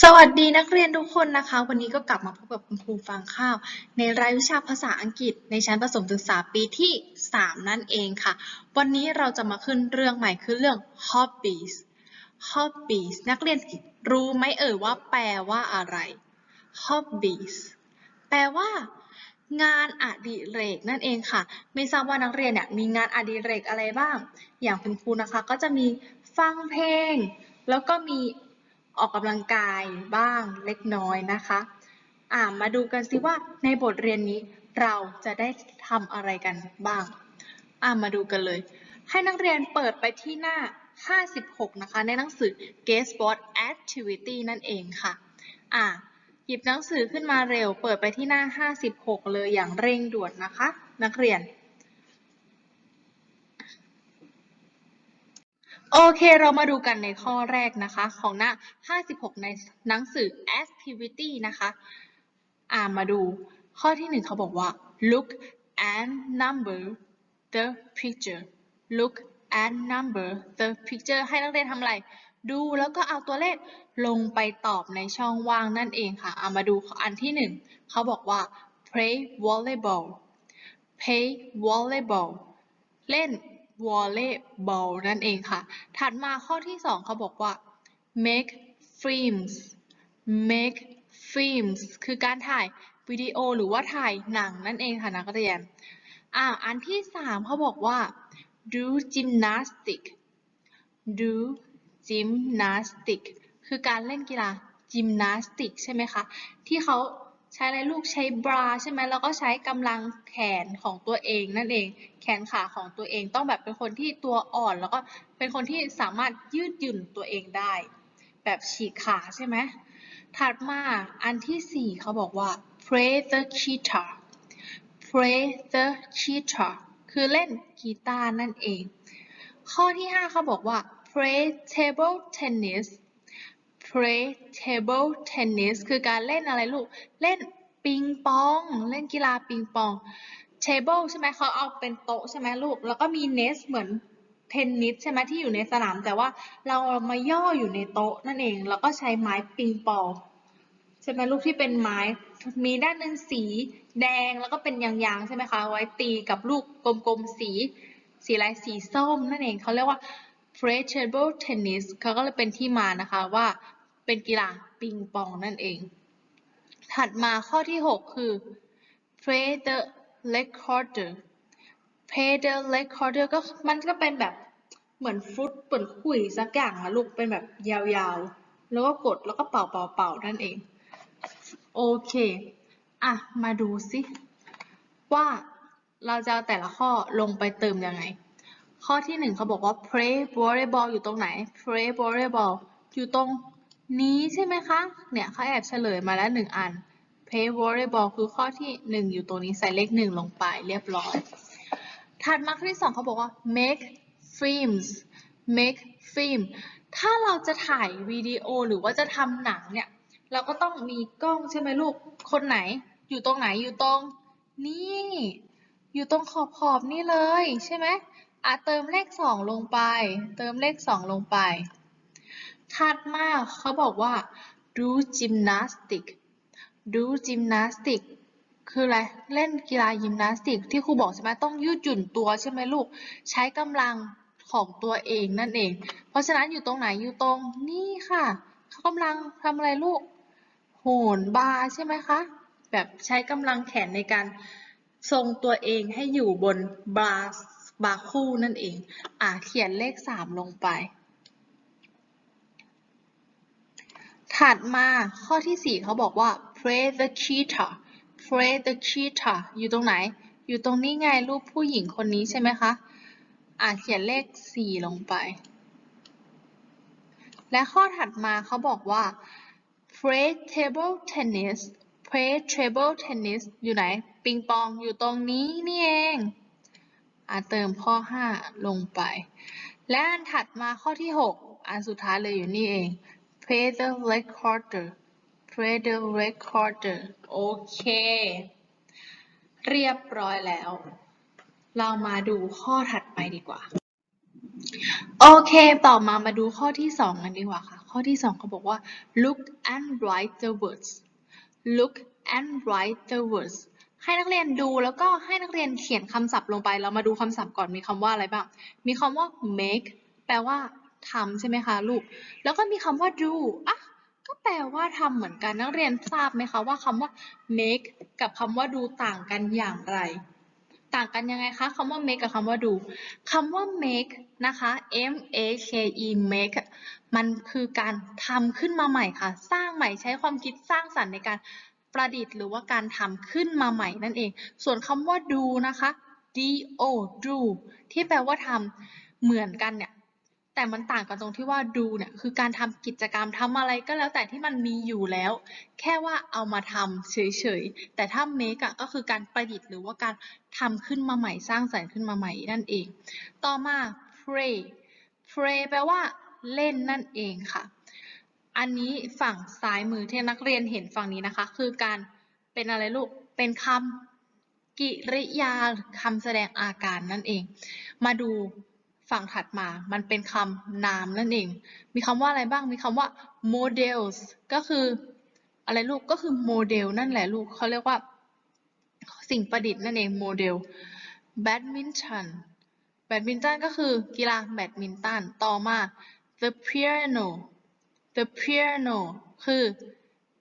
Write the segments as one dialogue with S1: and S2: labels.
S1: สวัสดีนักเรียนทุกคนนะคะ วันนี้ก็กลับมาพบกับคุณครูฟางข้าว ในรายวิชาภาษาอังกฤษ ในชั้นประถมศึกษาปีที่ 3 นั่นเองค่ะ วันนี้เราจะมาขึ้นเรื่องใหม่คือเรื่อง hobbies hobbies นักเรียนรู้ไหมเอ่ยว่าแปลว่าอะไร hobbies แปลว่า งานอดิเรกนั่นเองค่ะ ไม่ทราบว่านักเรียนเนี่ยมีงานอดิเรกอะไรบ้าง อย่างคุณครูนะคะก็จะมีฟังเพลง แล้วก็มี ออกกำลังกายบ้างเล็กน้อยนะคะอ่ามาดูกันสิว่าในบทเรียนนี้เราจะได้ทำอะไรกันบ้างอ่ามาดูกันเลย ให้นักเรียนเปิดไปที่หน้า 56 นะคะ ในหนังสือ Guest Spot Activity นั่นเองค่ะอ่าหยิบหนังสือขึ้นมาเร็ว เปิดไปที่หน้า 56 เลยอย่างเร่งด่วนนะคะ นักเรียน โอเคเรามาดูกันในข้อแรกนะคะ ของหน้า 56 ในหนังสือ activity นะคะอ่ามาดูข้อที่หนึ่งเขาบอกว่า look and number the picture look and number the picture ให้นักเรียนทำอะไรดูแล้วก็เอาตัวเลขลงไปตอบในช่องว่างนั่นเองค่ะเอามาดูอันที่หนึ่งเขาบอกว่า play volleyball play volleyball เล่น วอลเลย์บอลนั่นเองค่ะ ถัดมาข้อที่สองเขาบอกว่า make films make films คือการถ่ายวิดีโอหรือว่าถ่ายหนังนั่นเองค่ะนักเรียน อ่า อันที่สามเขาบอกว่า do gymnastic do gymnastic คือการเล่นกีฬา gymnastic ใช่ไหมคะ ที่เขา ใช้อะไรลูกใช้บราใช่ไหมแล้วก็ใช้กำลังแขนของตัวเองนั่นเอง แขนขาของตัวเองต้องแบบเป็นคนที่ตัวอ่อนแล้วก็เป็นคนที่สามารถยืดหยุ่นตัวเองได้ แบบฉีกขาใช่ไหมถัดมาอันที่สี่เขาบอกว่า play the guitar play the guitar คือเล่นกีตาร์นั่นเอง ข้อที่ห้าเขาบอกว่า play table tennis play table tennis คือการเล่นอะไรลูก เล่นปิงปอง เล่นกีฬาปิงปอง table ใช่ไหมเขาเอาเป็นโต๊ะใช่ไหมลูก แล้วก็มี nest เหมือนเทนนิสใช่ไหมที่อยู่ในสนาม แต่ว่าเรามาย่ออยู่ในโต๊ะนั่นเอง แล้วก็ใช้ไม้ปิงปองใช่ไหมลูกที่เป็นไม้ มีด้านหนึ่งสีแดงแล้วก็เป็นยางๆใช่ไหมคะ ไว้ตีกับลูกกลมๆสี สีอะไรสีส้มนั่นเองเขาเรียกว่า play table tennis เขาก็เลยเป็นที่มานะคะว่า เป็นกีฬาปิงปองนั่นเอง ถัดมาข้อที่ 6 คือ play the recorder play the recorder ก็มันก็เป็นแบบเหมือนฟุตเหมือนขุยสักอย่างอะลูกเป็นแบบยาวๆ แล้วก็กดแล้วก็เป่าเป่าเป่านั่นเอง โอเคอะมาดูสิว่าเราจะเอาแต่ละข้อลงไปเติมยังไง ข้อที่หนึ่งเขาบอกว่า play volleyball อยู่ตรงไหน play volleyball อยู่ตรง นี้ใช่ไหมคะ เนี่ยเขาแอบเฉลยมาแล้วหนึ่งอัน play volleyball คือข้อที่หนึ่งอยู่ตรงนี้ใส่เลขหนึ่งลงไปเรียบร้อย ถัดมาข้อที่สองเขาบอกว่า make films make film ถ้าเราจะถ่ายวิดีโอหรือว่าจะทำหนังเนี่ย เราก็ต้องมีกล้องใช่ไหมลูก คนไหน อยู่ตรงไหนอยู่ตรง นี่ อยู่ตรงขอบขอบนี่เลยใช่ไหมอะเติมเลขสองลงไป เติมเลขสองลงไป ถัดมากเขาบอกว่า do gymnastic do gymnastic คืออะไร เล่นกีฬายิมนาสติกที่ครูบอกใช่ไหมต้องยืดหยุ่นตัวใช่ไหมลูก ใช้กำลังของตัวเองนั่นเอง เพราะฉะนั้นอยู่ตรงไหนอยู่ตรงนี่ค่ะ เขากำลังทำอะไรลูก โหนบาร์ใช่ไหมคะ แบบใช้กำลังแขนในการทรงตัวเองให้อยู่บนบาร์บาร์คู่นั่นเอง อะเขียนเลขสามลงไป ถัดมาข้อที่สี่เขาบอกว่า play the guitar play the guitar อยู่ตรงไหน อยู่ตรงนี้ไงรูปผู้หญิงคนนี้ใช่ไหมคะ อะเขียนเลขสี่ลงไป และข้อถัดมาเขาบอกว่า play table tennis play table tennis อยู่ไหน ปิงปองอยู่ตรงนี้นี่เองอะเติมข้อ 5 ลงไป และอันถัดมาข้อที่ 6 อันสุดท้ายเลยอยู่นี่เอง play the recorder play the recorder โอเค เรียบร้อยแล้ว เรามาดูข้อถัดไปดีกว่า โอเค ต่อมามาดูข้อที่2กันดีกว่าค่ะ ข้อที่สองเขาบอกว่า look and write the words look and write the words ให้นักเรียนดูแล้วก็ให้นักเรียนเขียนคำศัพท์ลงไป เรามาดูคำศัพท์ก่อนมีคำว่าอะไรบ้าง มีคำว่า make แปลว่า ทำใช่ไหมคะลูก แล้วก็มีคำว่า do อะก็แปลว่าทำเหมือนกันนักเรียนทราบไหมคะว่าคำว่า make กับคำว่า do ต่างกันอย่างไร ต่างกันยังไงคะคำว่า make กับคำว่า do คำว่า make นะคะ m a k e make มันคือการทำขึ้นมาใหม่ค่ะ สร้างใหม่ใช้ความคิดสร้างสรรค์ในการประดิษฐ์หรือว่าการทำขึ้นมาใหม่นั่นเอง ส่วนคำว่า do นะคะ d o do ที่แปลว่าทำเหมือนกันเนี่ย แต่มันต่างกันตรงที่ว่า do เนี่ยคือการทำกิจกรรมทำอะไรก็แล้วแต่ที่มันมีอยู่แล้ว แค่ว่าเอามาทำเฉยๆ แต่ถ้า make อะก็คือการประดิษฐ์หรือว่าการทำขึ้นมาใหม่สร้างสรรค์ขึ้นมาใหม่นั่นเอง ต่อมา pray pray แปลว่าเล่นนั่นเองค่ะ อันนี้ฝั่งซ้ายมือที่นักเรียนเห็นฝั่งนี้นะคะ คือการเป็นอะไรลูกเป็นคำกิริยาคำแสดงอาการนั่นเอง มาดู ฝั่งถัดมามันเป็นคำนามนั่นเอง มีคำว่าอะไรบ้าง มีคำว่า models ก็คืออะไรลูก ก็คือโมเดลนั่นแหละลูก เขาเรียกว่า สิ่งประดิษฐ์นั่นเองโมเดล badminton แบดมินตันก็คือกีฬาแบดมินตัน ต่อมา the piano the piano คือ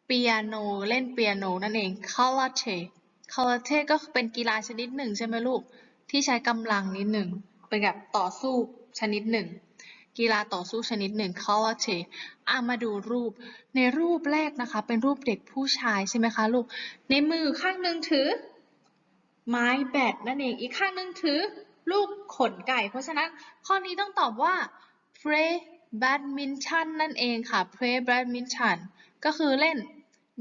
S1: เปียโนเล่นเปียโนนั่นเอง karate karate ก็เป็นกีฬาชนิดหนึ่งใช่ไหมลูก ที่ใช้กำลังนิดหนึ่ง เป็นแบบต่อสู้ชนิดหนึ่ง กีฬาต่อสู้ชนิดหนึ่ง karate อะมาดูรูป ในรูปแรกนะคะ เป็นรูปเด็กผู้ชายใช่ไหมคะลูก ในมือข้างหนึ่งถือ ไม้แบดนั่นเอง อีกข้างหนึ่งถือ ลูกขนไก่ เพราะฉะนั้นข้อนี้ต้องตอบว่า play badminton นั่นเองค่ะ play badminton ก็คือเล่น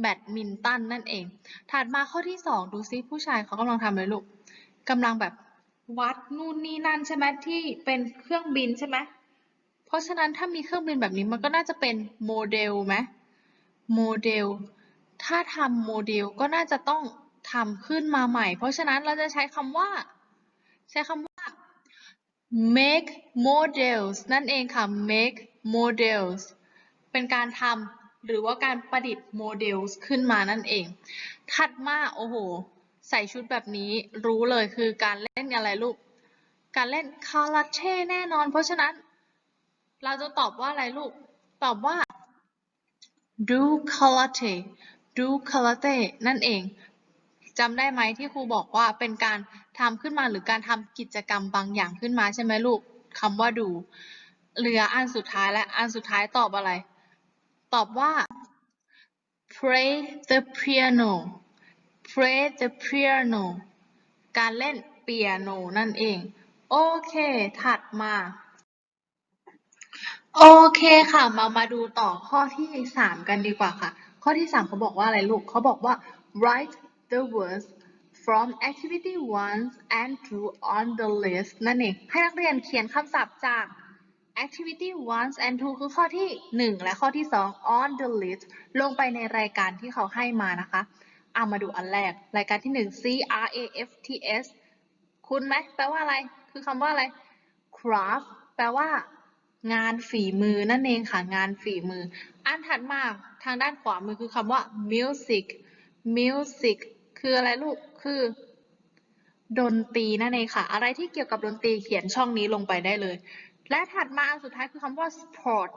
S1: แบดมินตันนั่นเอง ถัดมาข้อที่สองดูซิผู้ชายเขากำลังทำอะไรลูกกำลังแบบ วัดนู่นนี่นั่นใช่ไหมที่เป็นเครื่องบินใช่ไหมเพราะฉะนั้นถ้ามีเครื่องบินแบบนี้มันก็น่าจะเป็นโมเดลไหมโมเดล ถ้าทำโมเดลก็น่าจะต้องทำขึ้นมาใหม่ เพราะฉะนั้นเราจะใช้คำว่า ใช้คำว่า make models นั่นเองค่ะ make models เป็นการทำหรือว่าการประดิษฐ์โมเดลขึ้นมานั่นเอง ถัดมา โอ้โห ใส่ชุดแบบนี้รู้เลยคือการเล่นอะไรลูก การเล่นคาราเต้แน่นอน เพราะฉะนั้น เราจะตอบว่าอะไรลูก ตอบว่า do karate do karate นั่นเองจำได้ไหมที่ครูบอกว่าเป็นการทำขึ้นมาหรือการทำกิจกรรมบางอย่างขึ้นมาใช่ไหมลูกคำว่าดูเหลืออันสุดท้ายและอันสุดท้ายตอบอะไร ตอบว่า play the piano play the piano การเล่นเปียโนนั่นเอง โอเค ถัดมา โอเคค่ะ มามาดูต่อข้อที่สามกันดีกว่าค่ะ ข้อที่สามเขาบอกว่าอะไรลูก เขาบอกว่า write the words from activity one and two on the list นั่นเอง ให้นักเรียนเขียนคำศัพท์จาก activity one and two คือข้อที่หนึ่งและข้อที่สอง on the list ลงไปในรายการที่เขาให้มานะคะ เอามาดูอันแรก รายการที่หนึ่ง C R A F T S คุณไหมแปลว่าอะไร คือคำว่าอะไร craft แปลว่า งานฝีมือนั่นเองค่ะ งานฝีมือ อันถัดมาทางด้านขวามือคือคำว่า music music คืออะไรลูก คือ ดนตรีนั่นเองค่ะ อะไรที่เกี่ยวกับดนตรีเขียนช่องนี้ลงไปได้เลย และถัดมาอันสุดท้ายคือคำว่า sport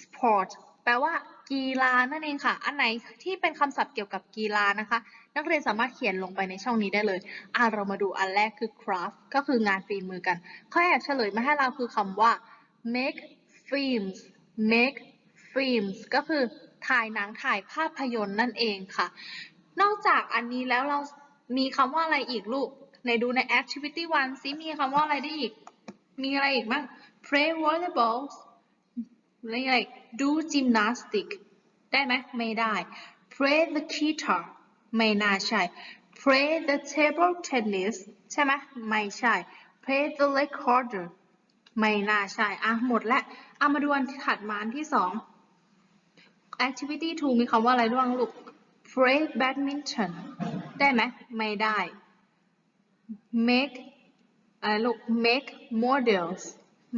S1: sport แปลว่ากีฬานั่นเองค่ะ อันไหนที่เป็นคำศัพท์เกี่ยวกับกีฬานะคะ นักเรียนสามารถเขียนลงไปในช่องนี้ได้เลยอะเรามาดูอันแรกคือ craft ก็คืองานฝีมือกันเขาแอบเฉลยมาให้เราคือคำว่า make films make films ก็คือถ่ายหนังถ่ายภาพยนตร์นั่นเองค่ะ นอกจากอันนี้แล้วเรามีคำว่าอะไรอีกลูก ในดูใน activity one ซิมีคำว่าอะไรได้อีก มีอะไรอีกบ้าง play volleyball อะไรอะไร do gymnastic ได้ไหมไม่ได้ play the guitar ไม่น่าใช่ play the table tennis ใช่ไหมไม่ใช่ play the recorder ไม่น่าใช่ อะ หมดแล้วเอามาดูอันถัดมาอันที่สอง activity 2 มีคำว่าอะไรบ้างลูก play badminton ได้ไหมไม่ได้ make อะไรลูก make models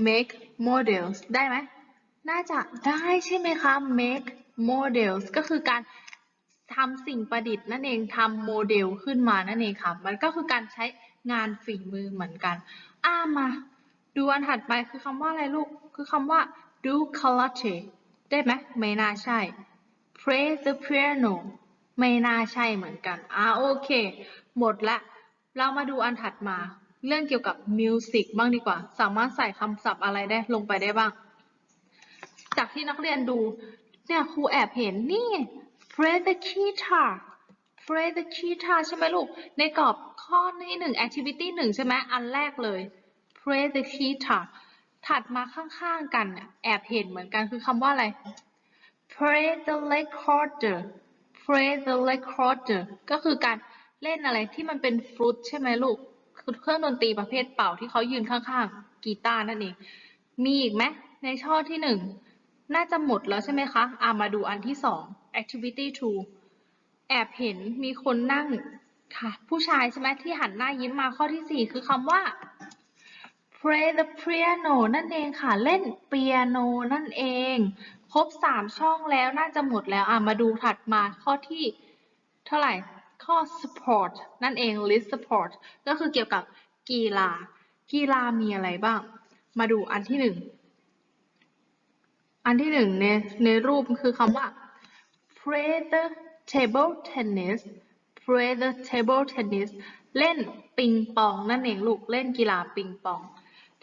S1: make models ได้ไหม น่าจะได้ใช่ไหมคะ make models ก็คือการทำสิ่งประดิษฐ์นั่นเองทำโมเดลขึ้นมานั่นเองค่ะ มันก็คือการใช้งานฝีมือเหมือนกัน อ่ามา ดูอันถัดไปคือคำว่าอะไรลูก คือคำว่า do karate ได้ไหมไม่น่าใช่ play the piano ไม่น่าใช่เหมือนกัน อ่าโอเค หมดละ เรามาดูอันถัดมา เรื่องเกี่ยวกับมิวสิกบ้างดีกว่า สามารถใส่คำศัพท์อะไรได้ลงไปได้บ้าง จากที่นักเรียนดู เนี่ยครูแอบเห็นนี่ play the guitar play the guitar ใช่ไหมลูก ในกรอบข้อที่หนึ่ง activity หนึ่งใช่ไหมอันแรกเลย play the guitar ถัดมาข้างๆกัน แอบเห็นเหมือนกันคือคำว่าอะไร play the recorder play the recorder ก็คือการเล่นอะไรที่มันเป็นฟลุตใช่ไหมลูก คือเครื่องดนตรีประเภทเป่าที่เขายืนข้างๆ กีตาร์นั่นเอง มีอีกไหมในช่อที่หนึ่ง น่าจะหมดแล้วใช่ไหมคะอ่ามาดูอันที่สอง activity two แอบเห็นมีคนนั่งค่ะผู้ชายใช่ไหมที่หันหน้ายิ้มมาข้อที่สี่คือคำว่า play the piano นั่นเองค่ะ เล่นเปียโนนั่นเอง ครบสามช่องแล้วน่าจะหมดแล้วอะมาดูถัดมาข้อที่เท่าไหร่ข้อ sport นั่นเอง list sport ก็คือเกี่ยวกับกีฬา กีฬามีอะไรบ้าง มาดูอันที่หนึ่ง อันที่หนึ่งในในรูปคือคำว่า play the table tennis play the table tennis เล่นปิงปองนั่นเองลูกเล่นกีฬาปิงปอง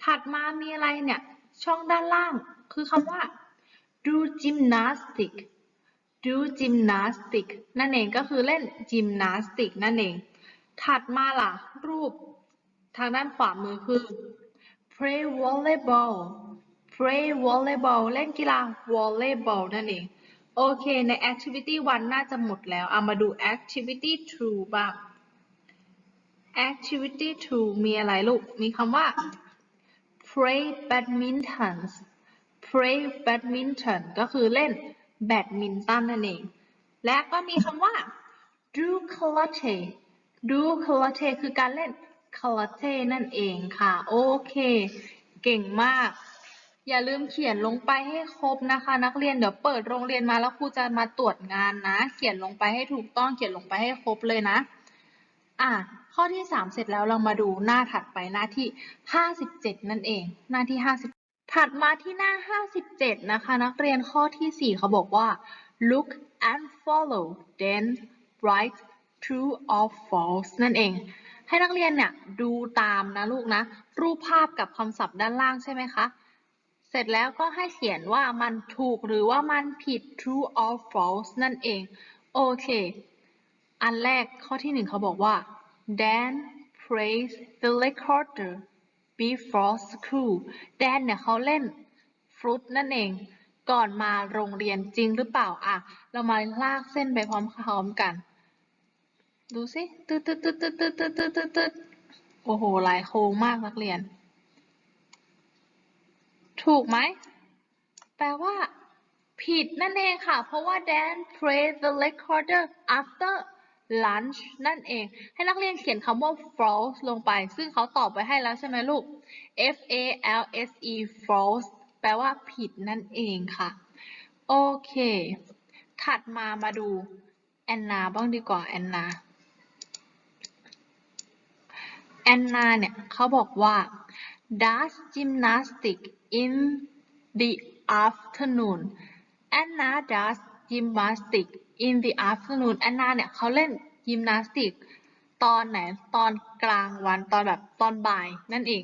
S1: ถัดมามีอะไรเนี่ย ช่องด้านล่างคือคำว่า do gymnastic do gymnastic นั่นเองก็คือเล่น gymnastic นั่นเอง ถัดมาล่ะ รูปทางด้านขวามือคือ play volleyball play volleyball เล่นกีฬา volleyball นั่นเอง โอเค ใน activity 1 น่าจะหมดแล้ว เอามาดู activity 2 บ้าง activity 2 มีอะไรลูก มีคำว่า play badminton play badminton ก็คือเล่นแบดมินตันนั่นเอง และก็มีคำว่า do karate do karate คือการเล่น karate นั่นเองค่ะ โอเค เก่งมาก อย่าลืมเขียนลงไปให้ครบนะคะ นักเรียนเดี๋ยวเปิดโรงเรียนมาแล้วครูจะมาตรวจงานนะ เขียนลงไปให้ถูกต้องเขียนลงไปให้ครบเลยนะ อะข้อที่ 3 เสร็จแล้วเรามาดูหน้าถัดไปหน้าที่ 57 นั่นเอง หน้าที่ 50 ถัดมาที่หน้า 57 นะคะ นักเรียนข้อที่ 4 เขาบอกว่า look and follow then write true or false นั่นเอง ให้นักเรียนเนี่ยดูตามนะลูกนะ รูปภาพกับคำศัพท์ด้านล่างใช่ไหมคะ เสร็จแล้วก็ให้เขียนว่ามันถูกหรือว่ามันผิด true or false นั่นเอง โอเค อันแรกข้อที่หนึ่งเขาบอกว่า Dan praised the recorder before school Dan เนี่ยเขาเล่นฟลุตนั่นเอง ก่อนมาโรงเรียนจริงหรือเปล่าอะ เรามาลากเส้นไปพร้อมๆกัน ดูสิตึ๊ดตึ๊ดตึ๊ดตึ๊ดตึ๊ดตึ๊ดตึ๊ดโอ้โห หลายโค้งมากนักเรียน ถูกไหม แปลว่า ผิดนั่นเองค่ะ เพราะว่า Dan played the recorder after lunch นั่นเอง ให้นักเรียนเขียนคำว่า false ลงไป ซึ่งเขาตอบไว้ให้แล้วใช่ไหมลูก F A L S E false แปลว่าผิดนั่นเองค่ะ โอเค ถัดมามาดูแอนนาบ้างดีกว่าแอนนา แอนนาเนี่ยเขาบอกว่า does gymnastic in the afternoon Anna does gymnastic in the afternoon แอนนาเนี่ยเขาเล่นยิมนาสติกตอนไหนตอนกลางวันตอนแบบตอนบ่ายนั่นเอง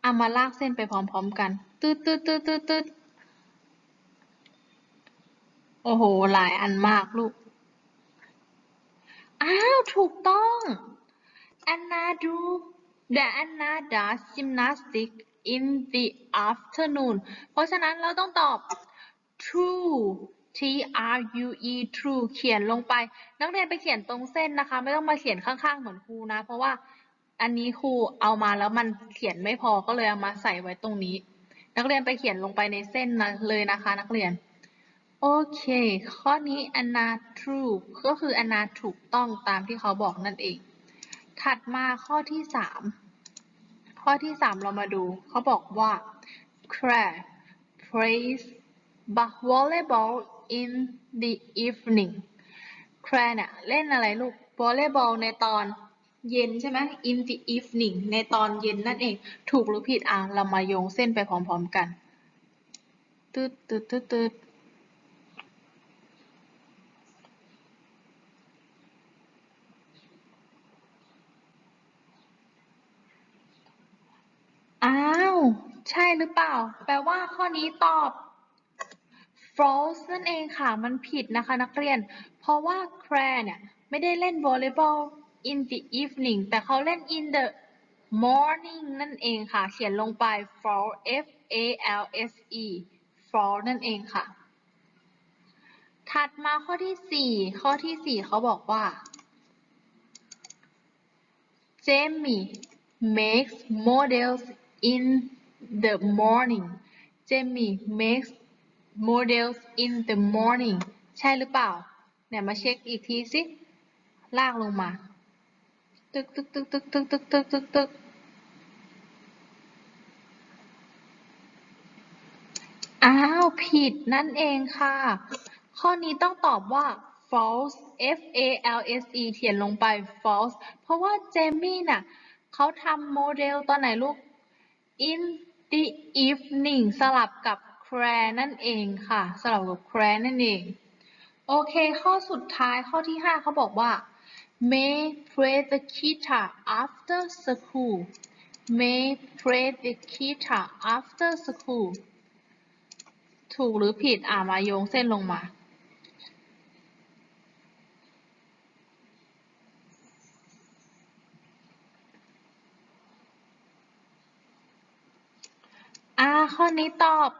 S1: เอามาลากเส้นไปพร้อมๆกันตืดตืดตืดตืดตืดโอ้โห หลายอันมากลูก อ้าว ถูกต้อง Anna do the Anna does gymnastic in the afternoon เพราะฉะนั้นเราต้องตอบ true T R U E true เขียนลงไป นักเรียนไปเขียนตรงเส้นนะคะ ไม่ต้องมาเขียนข้างๆ เหมือนครูนะ เพราะว่าอันนี้ครูเอามาแล้วมันเขียนไม่พอก็เลยเอามาใส่ไว้ตรงนี้ นักเรียนไปเขียนลงไปในเส้นนะเลยนะคะ นักเรียน โอเค ข้อนี้อันนา true ก็คืออันนาถูกต้องตามที่เขาบอกนั่นเอง ถัดมาข้อที่สาม ข้อที่สามเรามาดู เขาบอกว่า Claire plays volleyball in the evening แครเนี่ยเล่นอะไรลูก volleyball ในตอนเย็นใช่ไหม in the evening ในตอนเย็นนั่นเอง ถูกหรือผิดอะ เรามาโยงเส้นไปพร้อมๆกันตืดตืดตืดตืดอ้าว ใช่หรือเปล่า แปลว่าข้อนี้ตอบ false นั่นเองค่ะ มันผิดนะคะนักเรียน เพราะว่า Claire เนี่ย ไม่ได้เล่น volleyball in the evening แต่เขาเล่น in the morning นั่นเองค่ะ เขียนลงไป false f a l s e false นั่นเองค่ะ ถัดมาข้อที่ 4 ข้อที่ 4 เขาบอกว่า Jamie makes models in the morning Jamie makes models in the morning ใช่หรือเปล่า เนี่ยมาเช็คอีกทีสิ ลากลงมา ตึกตึกตึกตึกตึกตึกตึกตึกตึกอ้าว ผิดนั่นเองค่ะ ข้อนี้ต้องตอบว่า false f a l s e เขียนลงไป false เพราะว่าเจมี่น่ะเขาทำโมเดลตอนไหนลูก in the evening สลับกับ cry นั่นเองค่ะ สลับกับ cry นั่นเอง โอเค ข้อสุดท้ายข้อที่ 5 เขาบอกว่า May play the guitar after school May play the guitar after school ถูกหรือผิดอ่ามาโยงเส้นลงมา ข้อนี้ตอบ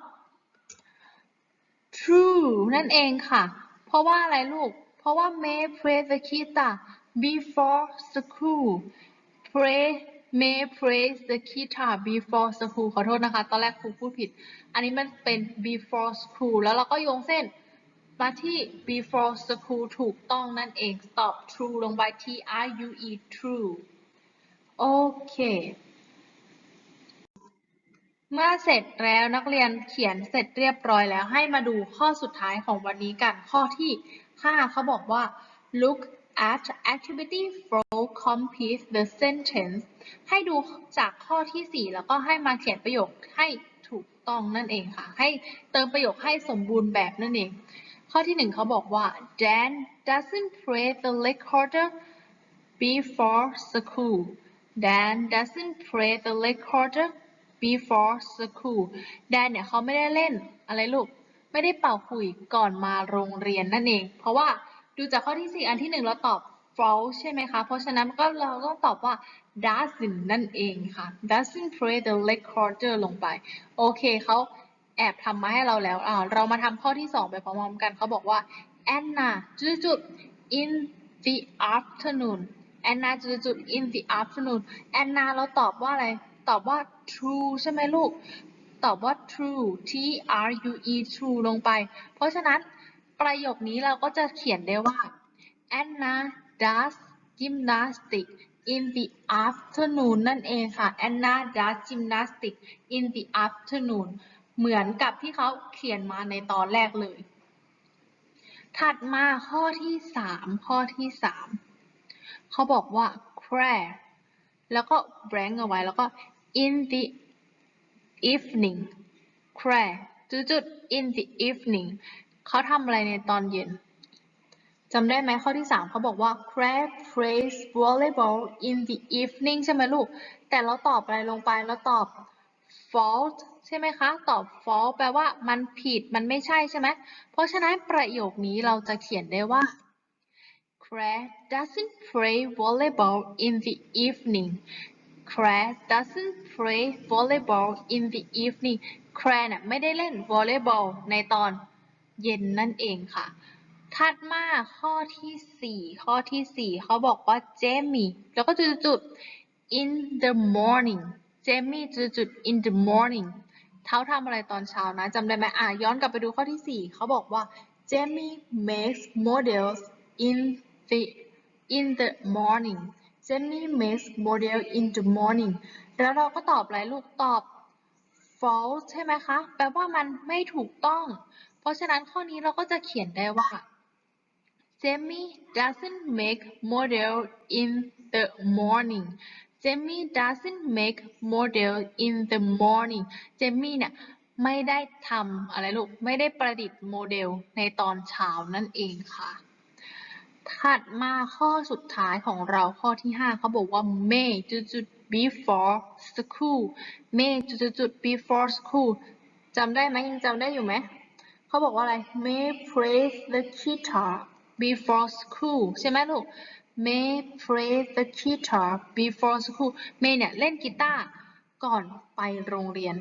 S1: true นั่นเองค่ะ เพราะว่าอะไรลูก เพราะว่า May pray the kita before school pray May praise the kita before school ขอโทษนะคะ ตอนแรกครูพูดผิด อันนี้มันเป็น before school แล้วเราก็โยงเส้นมาที่ before school ถูกต้องนั่นเอง ตอบ true ลงไป t r u e true โอเค เมื่อเสร็จแล้วนักเรียนเขียนเสร็จเรียบร้อยแล้ว ให้มาดูข้อสุดท้ายของวันนี้กัน ข้อที่5เขาบอกว่า look at activity flow complete the sentence ให้ดูจากข้อที่ 4 แล้วก็ให้มาเขียนประโยคให้ถูกต้องนั่นเองค่ะ ให้เติมประโยคให้สมบูรณ์แบบนั่นเอง ข้อที่ 1เขาบอกว่า Dan doesn't play the recorder before school Dan doesn't play the recorder before school แดนเนี่ยเขาไม่ได้เล่นอะไรลูก ไม่ได้เป่าขลุ่ยก่อนมาโรงเรียนนั่นเอง เพราะว่าดูจากข้อที่ 4 อันที่ 1 เราตอบ false ใช่ไหมคะ เพราะฉะนั้นก็เราต้องตอบว่า doesn't นั่นเองค่ะ doesn't play the recorder ลงไป โอเคเขาแอบทำมาให้เราแล้วอ่าเรามาทำข้อที่ 2 ไปพร้อมๆกันเขาบอกว่า Anna จุดๆ in the afternoon Anna จุดๆ in the afternoon Anna เราตอบว่าอะไร ตอบว่า true ใช่ไหมลูก ตอบว่า true T R U E true ลงไป เพราะฉะนั้นประโยคนี้เราก็จะเขียนได้ว่า Anna does gymnastics in the afternoon นั่นเองค่ะ Anna does gymnastics in the afternoon เหมือนกับที่เขาเขียนมาในตอนแรกเลย ถัดมาข้อที่ 3 ข้อที่ 3 เขาบอกว่า Claire แล้วก็ blank เอาไว้แล้วก็ in the evening Claire จุด in the evening เขาทำอะไรในตอนเย็นจำได้ไหมข้อที่ 3เขาบอกว่า Claire plays volleyball in the evening ใช่ไหมลูก แต่เราตอบอะไรลงไปเราตอบ false ใช่ไหมคะ ตอบ false แปลว่ามันผิดมันไม่ใช่ใช่ไหม เพราะฉะนั้นประโยคนี้เราจะเขียนได้ว่า Claire doesn't play volleyball in the evening Claire doesn't play volleyball in the evening Claire น่ะไม่ได้เล่นวอลเลย์บอลในตอนเย็นนั่นเองค่ะ ถัดมาข้อที่ 4 ข้อที่ 4 เขาบอกว่า Jamie แล้วก็จุดๆ in the morning Jamie จุดๆ in the morning เขาทำอะไรตอนเช้านะจำได้ไหมอะย้อนกลับไปดูข้อที่ 4 เขาบอกว่า Jamie makes models in the in the morning Jamie makes model in the morning แล้วเราก็ตอบอะไรลูกตอบ false ใช่ไหมคะ แปลว่ามันไม่ถูกต้อง เพราะฉะนั้นข้อนี้เราก็จะเขียนได้ว่า Jamie doesn't make model in the morning Jamie doesn't make model in the morning Jamie เนี่ยไม่ได้ทำอะไรลูก ไม่ได้ประดิษฐ์โมเดลในตอนเช้านั่นเองค่ะ ถัดมาข้อสุดท้ายของเราข้อที่ 5 เขาบอกว่า May จุดๆ before school May จุดๆ before school จำได้ไหมยังจำได้อยู่ไหมเขาบอกว่าอะไร May plays the guitar before school ใช่ไหมลูก May plays the guitar before school May เนี่ยเล่นกีตาร์ก่อนไปโรงเรียน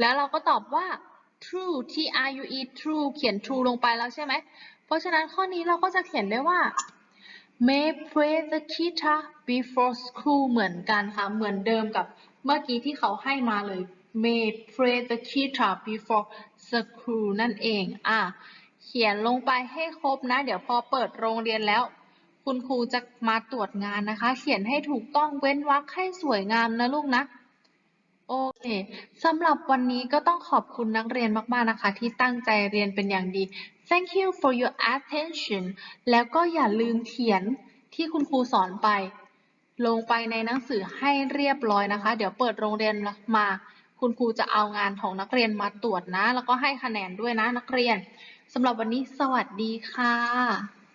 S1: แล้วเราก็ตอบว่า true t r u e true เขียน true ลงไปแล้วใช่ไหม เพราะฉะนั้นข้อนี้เราก็จะเขียนได้ว่า May play the guitar before school เหมือนกันค่ะ เหมือนเดิมกับเมื่อกี้ที่เขาให้มาเลย May play the guitar before school นั่นเอง อะ เขียนลงไปให้ครบนะ เดี๋ยวพอเปิดโรงเรียนแล้ว คุณครูจะมาตรวจงานนะคะ เขียนให้ถูกต้องเว้นวรรคให้สวยงามนะลูกนะ โอเค สำหรับวันนี้ก็ต้องขอบคุณนักเรียนมาก ๆ นะคะ ที่ตั้งใจเรียนเป็นอย่างดี Thank you for your attention แล้วก็อย่าลืมเขียนที่คุณครูสอนไป ลงไปในหนังสือให้เรียบร้อยนะคะ เดี๋ยวเปิดโรงเรียนมา คุณครูจะเอางานของนักเรียนมาตรวจนะ แล้วก็ให้คะแนนด้วยนะนักเรียนสำหรับวันนี้สวัสดีค่ะ